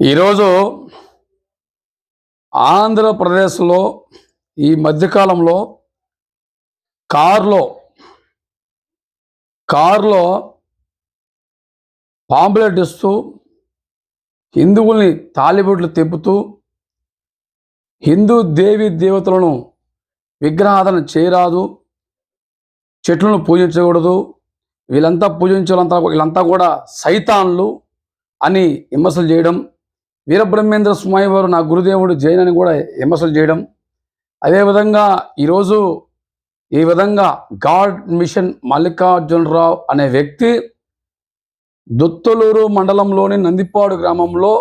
ఈరోజు ఆంధ్రప్రదేశ్లో ఈ మధ్యకాలంలో కారులో కారులో పాంప్లెట్ ఇస్తూ హిందువుల్ని తాలిబొట్లు తిప్పుతూ హిందూ దేవి దేవతలను విగ్రహాధన చేయరాదు చెట్లను పూజించకూడదు వీళ్ళంతా పూజించాలంతా వీళ్ళంతా కూడా సైతాన్లు అని విమర్శలు చేయడం వీరబ్రహ్మేంద్ర స్వామి వారు నా గురుదేవుడు జైన్ అని కూడా విమర్శలు చేయడం. అదేవిధంగా ఈరోజు ఈ విధంగా గాడ్ మిషన్ మల్లికార్జునరావు అనే వ్యక్తి దుత్తలూరు మండలంలోని నందిపాడు గ్రామంలో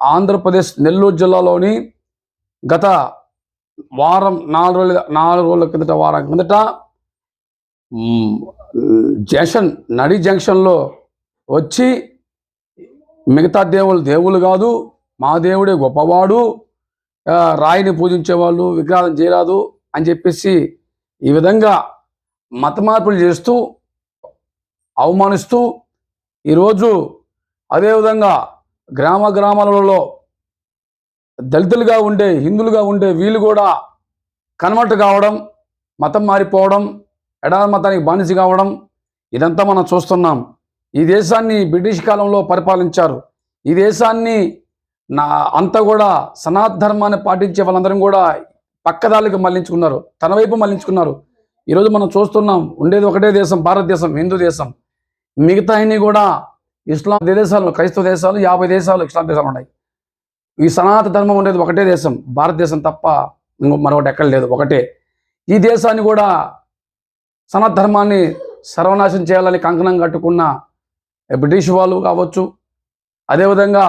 ఆంధ్రప్రదేశ్ నెల్లూరు జిల్లాలోని గత వారం నాలుగు రోజుల నాలుగు రోజుల కిందట వారం కిందట జంక్షన్ నడి జంక్షన్లో వచ్చి మిగతా దేవుళ్ళు దేవుళ్ళు కాదు మా దేవుడే గొప్పవాడు రాయిని పూజించేవాళ్ళు విగ్రహం చేయరాదు అని చెప్పేసి ఈ విధంగా మత మార్పులు చేస్తూ అవమానిస్తూ ఈరోజు అదేవిధంగా గ్రామ గ్రామాలలో దళితులుగా ఉండే హిందువులుగా ఉండే వీళ్ళు కూడా కన్వర్ట్ కావడం మతం మారిపోవడం ఎడారి మతానికి బానిస కావడం ఇదంతా మనం చూస్తున్నాం. ఈ దేశాన్ని బ్రిటిష్ కాలంలో పరిపాలించారు. ఈ దేశాన్ని నా అంతా కూడా సనాతన ధర్మాన్ని పాటించే వాళ్ళందరం కూడా పక్కదారికి మళ్ళించుకున్నారు తన వైపు మళ్ళించుకున్నారు. ఈరోజు మనం చూస్తున్నాం ఉండేది ఒకటే దేశం భారతదేశం హిందూ దేశం. మిగతా అన్ని కూడా ఇస్లాం దేశాలు క్రైస్తవ దేశాలు యాభై దేశాలు ఇస్లాం దేశాలు ఉన్నాయి. ఈ సనాతన ధర్మం ఉండేది ఒకటే దేశం భారతదేశం తప్ప మరొకటి ఎక్కడ లేదు ఒకటే. ఈ దేశాన్ని కూడా సనాతన ధర్మాన్ని సర్వనాశం చేయాలని కంకణం కట్టుకున్న బ్రిటిష్ వాళ్ళు కావచ్చు అదేవిధంగా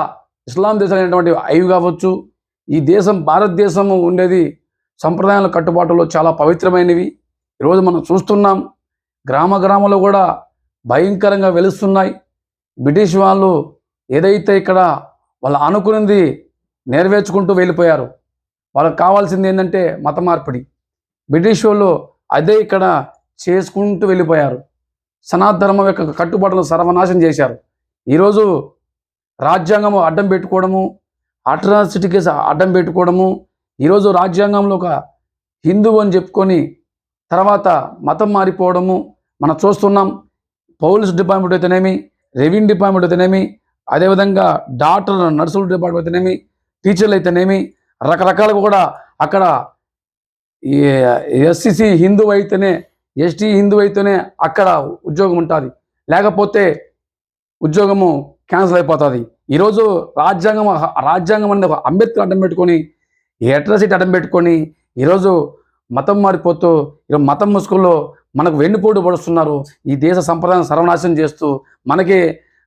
ఇస్లాం దేశాలు అయినటువంటి అవి కావచ్చు ఈ దేశం భారతదేశం ఉండేది సంప్రదాయాల కట్టుబాటులో చాలా పవిత్రమైనవి. ఈరోజు మనం చూస్తున్నాం గ్రామ గ్రామంలో కూడా భయంకరంగా వెలుస్తున్నాయి. బ్రిటిష్ వాళ్ళు ఏదైతే ఇక్కడ వాళ్ళు అనుకున్నది నెరవేర్చుకుంటూ వెళ్ళిపోయారు వాళ్ళకి కావాల్సింది ఏంటంటే మత మార్పిడి. బ్రిటిష్ వాళ్ళు అదే ఇక్కడ చేసుకుంటూ వెళ్ళిపోయారు. సనాతన ధర్మం యొక్క కట్టుబాటును సర్వనాశం చేశారు. ఈరోజు రాజ్యాంగము అడ్డం పెట్టుకోవడము అట్రాసిటీ కేసు అడ్డం పెట్టుకోవడము ఈరోజు రాజ్యాంగంలో ఒక హిందువు అని చెప్పుకొని తర్వాత మతం మారిపోవడము మనం చూస్తున్నాం. పోలీస్ డిపార్ట్మెంట్ అయితేనేమి రెవెన్యూ డిపార్ట్మెంట్ అయితేనేమి అదేవిధంగా డాక్టర్ నర్సుల డిపార్ట్మెంట్ అయితేనేమి టీచర్లు అయితేనేమి రకరకాలుగా కూడా అక్కడ ఎస్సిసి హిందూ అయితేనే ఎస్టీ హిందూ అయితేనే అక్కడ ఉద్యోగం ఉంటుంది. లేకపోతే ఉద్యోగము క్యాన్సిల్ అయిపోతుంది. ఈరోజు రాజ్యాంగం రాజ్యాంగం అనేది ఒక అంబేద్కర్ అడ్డం పెట్టుకొని ఎట్రసిటీ అడ్డం పెట్టుకొని ఈరోజు మతం మారిపోతూ ఈరోజు మతం ముసుగుల్లో మనకు వెన్నుపోటు పడుస్తున్నారు. ఈ దేశ సంప్రదాయం సర్వనాశనం చేస్తూ మనకే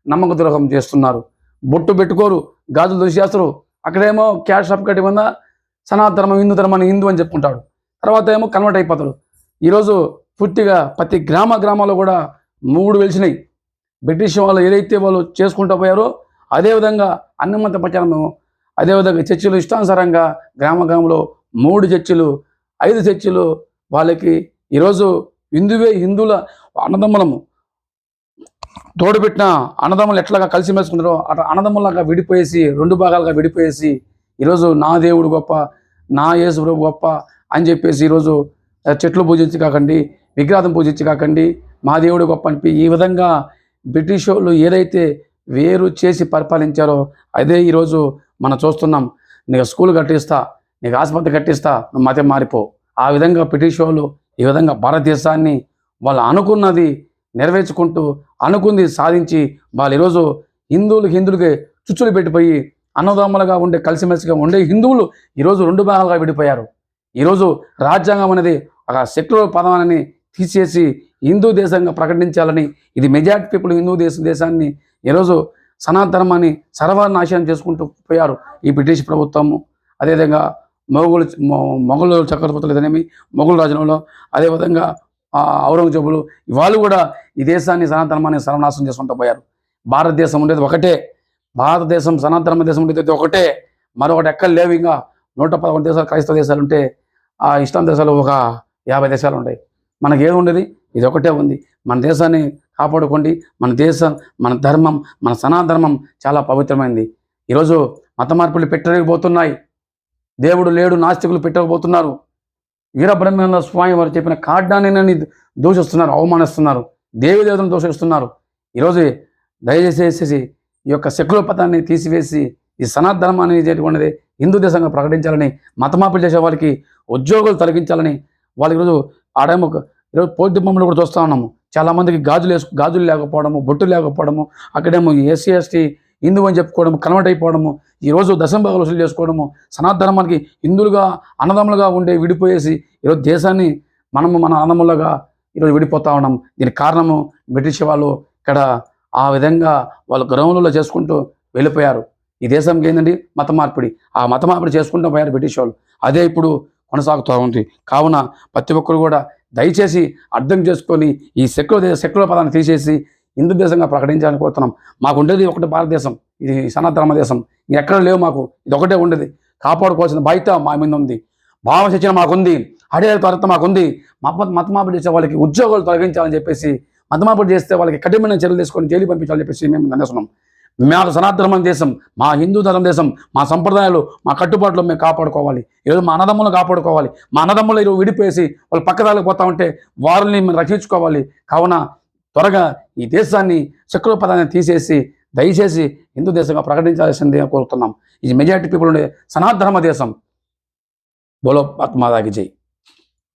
నమ్మక ద్రోహం చేస్తున్నారు. బొట్టు పెట్టుకోరు గాజులు దూసేస్తారు. అక్కడేమో క్యాష్ షాప్ కట్టి మీద సనాతన ధర్మం హిందూ ధర్మాన్ని హిందూ అని చెప్పుకుంటాడు. తర్వాత ఏమో కన్వర్ట్ అయిపోతాడు. ఈరోజు పూర్తిగా ప్రతి గ్రామ గ్రామాల్లో కూడా మూడు వెలిసినాయి. బ్రిటిష్ వాళ్ళు ఏదైతే వాళ్ళు చేసుకుంటూ పోయారో అదేవిధంగా అన్నమత ప్రచారం అదేవిధంగా చర్చిలు ఇష్టానుసారంగా గ్రామ గ్రామంలో మూడు చర్చిలు ఐదు చర్చిలు వాళ్ళకి ఈరోజు హిందువే హిందువుల అన్నదమ్ములము. తోడుపెట్టిన అన్నదమ్ములు ఎట్లాగా కలిసి మెలుసుకుంటారో అట్లా అన్నదమ్ములాగా విడిపోయేసి రెండు భాగాలుగా విడిపోయేసి ఈరోజు నా దేవుడు గొప్ప నా యేసు ప్రభు గొప్ప అని చెప్పేసి ఈరోజు చెట్లు పూజించి కాకండి విగ్రహం పూజించి కాకండి మా దేవుడు గొప్ప అనిపి ఈ విధంగా బ్రిటిష్ వాళ్ళు ఏదైతే వేరు చేసి పరిపాలించారో అదే ఈరోజు మనం చూస్తున్నాం. నీకు స్కూల్ కట్టిస్తా నీకు ఆసుపత్రి కట్టిస్తా నువ్వు మతం మారిపో. ఆ విధంగా బ్రిటిష్ వాళ్ళు ఈ విధంగా భారతదేశాన్ని వాళ్ళు అనుకున్నది నెరవేర్చుకుంటూ అనుకుంది సాధించి వాళ్ళు ఈరోజు హిందువులు హిందువులకి చుచ్చులు పెట్టిపోయి అన్నదమ్ములుగా ఉండే కలిసిమెలిసిగా ఉండే హిందువులు ఈరోజు రెండు భాగాలుగా విడిపోయారు. ఈరోజు రాజ్యాంగం అనేది ఒక సెక్యులర్ పదవాన్ని తీసేసి హిందూ దేశంగా ప్రకటించాలని ఇది మెజార్టీ పీపుల్ హిందూ దేశ దేశాన్ని ఈరోజు సనాతన ధర్మాన్ని సర్వనాశనం చేసుకుంటూ పోయారు ఈ బ్రిటిష్ ప్రభుత్వము. అదేవిధంగా మొఘలు మొఘలు చక్రవర్తులు ఏదనేమి మొఘలు రాజంలో అదేవిధంగా ఔరంగజేబులు వాళ్ళు కూడా ఈ దేశాన్ని సనాతనమాన్ని సర్వనాశనం చేసుకుంటూ పోయారు. భారతదేశం ఉండేది ఒకటే భారతదేశం సనాతన దేశం ఉండేది ఒకటే మరొకటి ఎక్కడ లేవు ఇంకా. నూట పదకొండు దేశాలు క్రైస్తవ దేశాలు ఉంటే ఆ ఇస్లాం దేశాలు ఒక యాభై దేశాలు ఉంటాయి మనకి ఏది ఉండేది ఇది ఒకటే ఉంది. మన దేశాన్ని కాపాడుకోండి. మన దేశం మన ధర్మం మన సనాధర్మం చాలా పవిత్రమైంది. ఈరోజు మత మార్పులు పెట్టలేకపోతున్నాయి. దేవుడు లేడు నాస్తికులు పెట్టకపోతున్నారు వీరబ్రహ్మేంద్ర స్వామి వారు చెప్పిన కాడ్డాన్ని దూషిస్తున్నారు అవమానిస్తున్నారు. దేవదేవతను దూషిస్తున్నారు. ఈరోజు దయచేసి ఈ యొక్క శక్తుల పదాన్ని తీసివేసి ఈ సనాతన ధర్మాన్ని అనేటువంటిది హిందూ దేశంగా ప్రకటించాలని మతమాపులు చేసే వాళ్ళకి ఉద్యోగాలు తొలగించాలని వాళ్ళు ఈరోజు ఆడేమో ఈరోజు పోటీ బొమ్మలు కూడా చూస్తూ ఉన్నాము. చాలామందికి గాజులు వేసు గాజులు లేకపోవడము బొట్టు లేకపోవడము అక్కడేమో ఎస్సీ ఎస్టీ హిందూ అని చెప్పుకోవడము కన్వర్ట్ అయిపోవడము ఈరోజు దశంభాగాలు వసూలు చేసుకోవడము సనాతన ధర్మానికి హిందువులుగా అన్నదమ్ములుగా ఉండే విడిపోయేసి ఈరోజు దేశాన్ని మనము మన అన్నదమ్ములుగా ఈరోజు విడిపోతా ఉన్నాం. దీనికి కారణము బ్రిటిష్ వాళ్ళు ఇక్కడ ఆ విధంగా వాళ్ళు గ్రౌండ్లో చేసుకుంటూ వెళ్ళిపోయారు. ఈ దేశంకి ఏంటండి మత మార్పిడి. ఆ మత మార్పిడి చేసుకుంటూ పోయారు బ్రిటిష్ వాళ్ళు. అదే ఇప్పుడు కొనసాగుతూ ఉంది. కావున ప్రతి ఒక్కరు కూడా దయచేసి అర్థం చేసుకొని ఈ సెక్యులర్ సెక్యులర్ పదాన్ని తీసేసి హిందూ దేశంగా ప్రకటించాలని కోరుతున్నాం. మాకు ఉండేది ఒకటి భారతదేశం ఇది సనాతన దేశం. ఎక్కడ లేవు మాకు ఇది ఒకటే ఉండేది. కాపాడుకోవాల్సిన బాధ్యత మా మీద ఉంది. భావ శిక్షణ మాకుంది. అడే త్వరత మాకుంది. మత మతమాపడి చేసే వాళ్ళకి ఉద్యోగాలు తొలగించాలని చెప్పేసి మతమాపడి చేస్తే వాళ్ళకి కఠినమైన చర్యలు తీసుకొని జైలు పంపించాలని చెప్పేసి మేము అందిస్తున్నాం మేము సనాతన దేశం మా హిందూ ధర్మ దేశం మా సంప్రదాయాలు మా కట్టుబాట్లు మేము కాపాడుకోవాలి. ఈరోజు మా అన్నదమ్ములను కాపాడుకోవాలి. మా అన్నదమ్ములు ఈరోజు విడిపోయేసి వాళ్ళు పక్కదాలకు పోతా ఉంటే వారిని మేము రక్షించుకోవాలి. కావున త్వరగా ఈ దేశాన్ని శక్రుల పదాన్ని తీసేసి దయచేసి హిందూ దేశంగా ప్రకటించాల్సిందే కోరుతున్నాం. ఇది మెజారిటీ పీపుల్ ఉండే సనాతన దేశం. బోలో ఆత్మాదాకి జై.